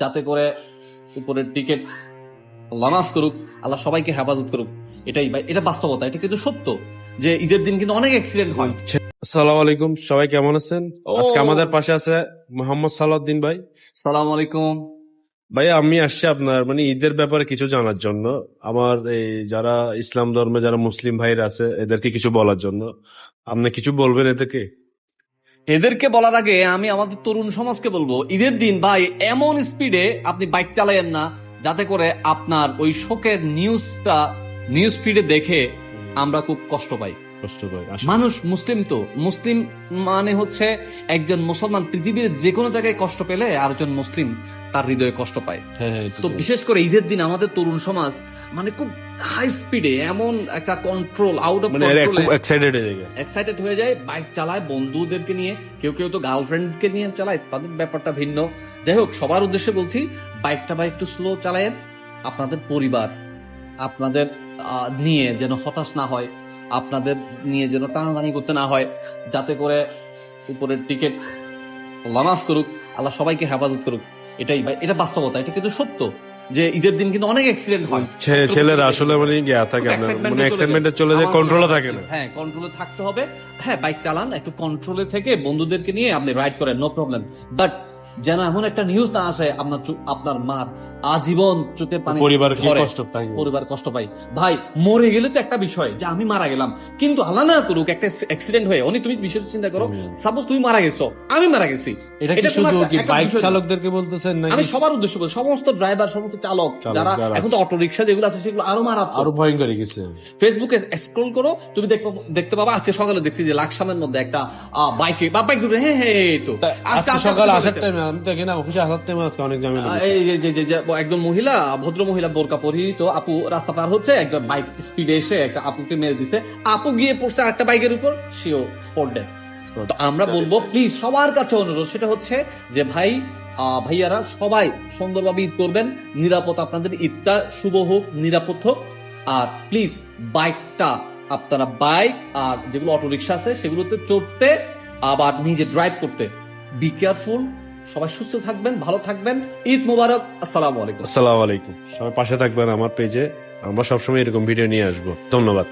যাতে করে উপরের টিকিট আল্লাহ মাফ করুক আল্লাহ সবাইকে হেফাজত করুক। এটাই এটা বাস্তবতা এটা কিন্তু সত্য যে ঈদের দিন কিন্তু অনেক অ্যাক্সিডেন্ট হয়। আসসালামু আলাইকুম সবাই কেমন আছেন? আজকে আমাদের পাশে আছে মোহাম্মদ সালাউদ্দিন ভাই। সালাম আলাইকুম। ভাই আমি আসছি আপনার মানে ঈদের ব্যাপারে কিছু জানার জন্য। আমার এই যারা ইসলাম ধর্মে যারা মুসলিম ভাইরা আছে এদেরকে কিছু বলার জন্য। আপনি কিছু বলবেন এদেরকে? এদেরকে বলার আগে আমি আমাদের তরুণ সমাজকে বলব, ঈদের দিন ভাই এমন স্পিডে আপনি বাইক চালায়েন না, যাতে করে আপনার ওই শোকের নিউজটা নিউজ ফিডে দেখে আমরা খুব কষ্ট পাই। মানুষ মুসলিম তো। মুসলিম মানে হচ্ছে একজন মুসলমান পৃথিবীর যে কোনো জায়গায় কষ্ট পেলে আরেকজন মুসলিম তার হৃদয়ে কষ্ট পায়। হ্যাঁ হ্যাঁ তো। বিশেষ করে ঈদের দিন আমাদের তরুণ সমাজ মানে খুব হাই স্পিডে এমন একটা কন্ট্রোল আউট অফ এক্সাইটেড হয়ে যায়। এক্সাইটেড হয়ে যায় বাইক চালায় বন্ধুদেরকে নিয়ে কেউ কেউ তো গার্লফ্রেন্ডকে নিয়ে চালায় তাদের ব্যাপারটা ভিন্ন। যাই হোক সবার উদ্দেশ্যে বলছি বাইকটা বাইক একটু স্লো চালায়েন আপনাদের পরিবার আপনাদের নিয়ে যেন হতাশ না হয়। আপনাদের নিয়ে যেন টানাটানি করতে না হয় যাতে করে উপরের টিকিট আল্লাহ মাফ করুক আল্লাহ সবাইকে হেফাজত করুক। এটাই ভাই এটা বাস্তবতা এটা কিন্তু সত্য যে ঈদের দিন কিন্তু অনেক অ্যাক্সিডেন্ট হয়। ছেলেরা আসলে মানে ইয়া থাকে মানে চলে এক্সাইটমেন্টে যায়। চলে যায় কন্ট্রোলে মনে থাকে না। হ্যাঁ কন্ট্রোলে থাকতে হবে। হ্যাঁ বাইক চালান একটু কন্ট্রোলে থেকে বন্ধুদেরকে নিয়ে আপনি রাইড করেন নো প্রবলেম বাট যেন এমন একটা নিউজ না আসে আপনার আপনার মার আজীবন চোখের পানি পরিবার কষ্ট থাকে পরিবার কষ্ট পাই। ভাই মরে গেলে তো একটা বিষয় যে আমি মারা গেলাম। কিন্তু আল্লাহ না করুক একটা অ্যাক্সিডেন্ট হয়ে অনেক তুমি বিষয় চিন্তা করো সাপোজ তুমি মারা গেছো আমি মারা গেছি। এটা কি শুধু কি বাইক চালকদেরকে বলতেছেন আমি সবার উদ্দেশ্য বলছি সমস্ত ড্রাইভার সমস্ত চালক যারা এখন তো অটো রিক্সা যেগুলো আছে সেগুলো আরও মারাত্মক। আরও ভয়ঙ্কর গেছে ফেসবুকে স্ক্রল করো তুমি দেখতে দেখতে পাবা আজকে সকালে দেখছি যে লাকসামের মধ্যে একটা বাইকে বা বাইক হ্যাঁ হ্যাঁ এই তো। আজকে সকাল আসার চলেছে। টাইমে আমি তো এখানে অফিসে আসার টাইমে আজকে অনেক ঝামেলা এই যে- যে- যে- যে একজন মহিলা ভদ্র মহিলা বোরকা পরিহিত আপু রাস্তা পার হচ্ছে একজন বাইক স্পিডে এসে একটা আপুকে মেরে দিছে। আপু গিয়ে পড়ছে বাইকের উপর সেও স্পট ডেড তো আমরা বলব প্লিজ সবার কাছে অনুরোধ সেটা হচ্ছে যে ভাই ভাইয়ারা সবাই সুন্দরভাবে ঈদ করবেন নিরাপদ আপনাদের ঈদটা শুভ হোক নিরাপদ হোক। আর প্লিজ বাইকটা আপনারা বাইক আর যেগুলো অটো রিক্সা আছে সেগুলোতে চড়তে আবার নিজে ড্রাইভ করতে। বি কেয়ারফুল সবাই সুস্থ থাকবেন, ভালো থাকবেন। ঈদ মোবারক, আসসালামু আলাইকুম। আসসালামু আলাইকুম। সবাই পাশে থাকবেন আমার পেজে আমরা সবসময় এরকম ভিডিও নিয়ে আসব। ধন্যবাদ।